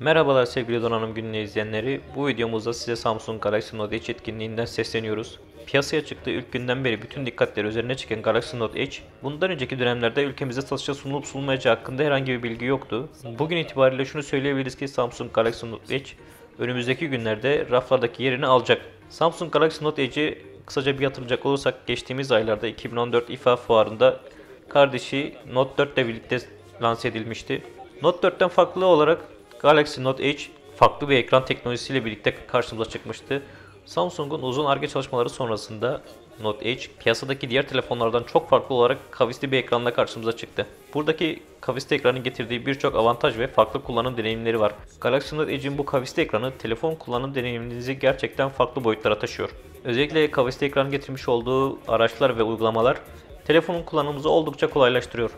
Merhabalar sevgili donanım gününü izleyenleri. Bu videomuzda size Samsung Galaxy Note Edge etkinliğinden sesleniyoruz. Piyasaya çıktığı ilk günden beri bütün dikkatleri üzerine çeken Galaxy Note Edge, bundan önceki dönemlerde ülkemize satışa sunulup sunulmayacağı hakkında herhangi bir bilgi yoktu. Bugün itibariyle şunu söyleyebiliriz ki Samsung Galaxy Note Edge önümüzdeki günlerde raflardaki yerini alacak. Samsung Galaxy Note Edge'i kısaca bir hatırlayacak olursak geçtiğimiz aylarda 2014 IFA fuarında kardeşi Note 4 ile birlikte lanse edilmişti. Note 4'ten farklı olarak Galaxy Note Edge farklı bir ekran teknolojisiyle birlikte karşımıza çıkmıştı. Samsung'un uzun arge çalışmaları sonrasında Note Edge piyasadaki diğer telefonlardan çok farklı olarak kavisli bir ekranla karşımıza çıktı. Buradaki kavisli ekranın getirdiği birçok avantaj ve farklı kullanım deneyimleri var. Galaxy Note Edge'in bu kavisli ekranı telefon kullanım deneyiminizi gerçekten farklı boyutlara taşıyor. Özellikle kavisli ekran getirmiş olduğu araçlar ve uygulamalar telefonun kullanımımızı oldukça kolaylaştırıyor.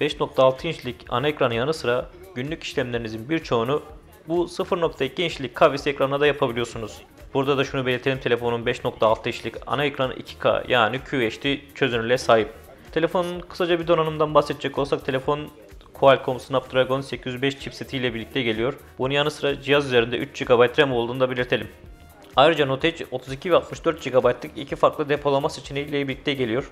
5.6 inçlik ana ekranı yanı sıra günlük işlemlerinizin birçoğunu bu 0.2 inçlik kavis ekranına da yapabiliyorsunuz. Burada da şunu belirtelim telefonun 5.6 inçlik ana ekranı 2K yani QHD çözünürlüğe sahip. Telefonun kısaca bir donanımdan bahsedecek olsak telefon Qualcomm Snapdragon 805 chipseti ile birlikte geliyor. Bunun yanı sıra cihaz üzerinde 3 GB RAM olduğunu da belirtelim. Ayrıca Note Edge 32 ve 64 GB'lık iki farklı depolama seçeneğiyle birlikte geliyor.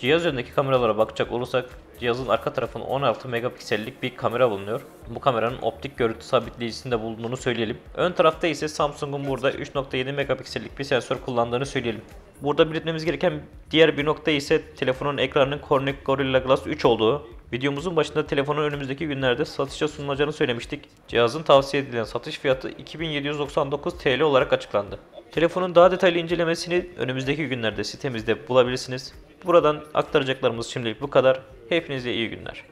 Cihaz üzerindeki kameralara bakacak olursak cihazın arka tarafında 16 megapiksellik bir kamera bulunuyor. Bu kameranın optik görüntü sabitleyicisinde bulunduğunu söyleyelim. Ön tarafta ise Samsung'un burada 3.7 megapiksellik bir sensör kullandığını söyleyelim. Burada belirtmemiz gereken diğer bir nokta ise telefonun ekranının Corning Gorilla Glass 3 olduğu. Videomuzun başında telefonun önümüzdeki günlerde satışa sunulacağını söylemiştik. Cihazın tavsiye edilen satış fiyatı 2799 TL olarak açıklandı. Telefonun daha detaylı incelemesini önümüzdeki günlerde sitemizde bulabilirsiniz. Buradan aktaracaklarımız şimdilik bu kadar. Hepinize iyi günler.